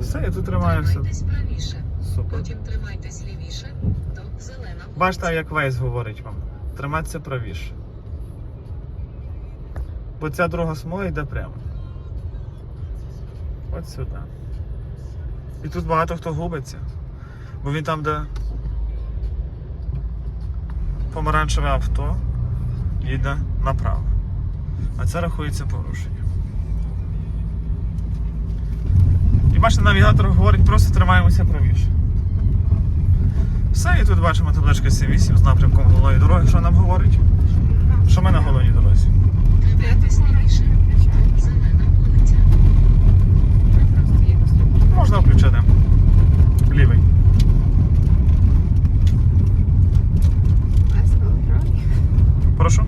Все, і тут. Тримайтесь правіше. Супер. Потім тримайтесь лівіше до зеленого. Бачите, як Вейс говорить вам. Триматися правіше. Бо ця друга смуга йде прямо. От сюди. І тут багато хто губиться. Бо він там, де помаранчеве авто, їде направо. А це рахується порушенням. бачите, навігатор говорить, просто тримаємося правіше. Все, і тут бачимо табличка С8 з напрямком головної дороги, що нам говорить. Що ми на головній дорозі. Можна включити. Лівий. Прошу.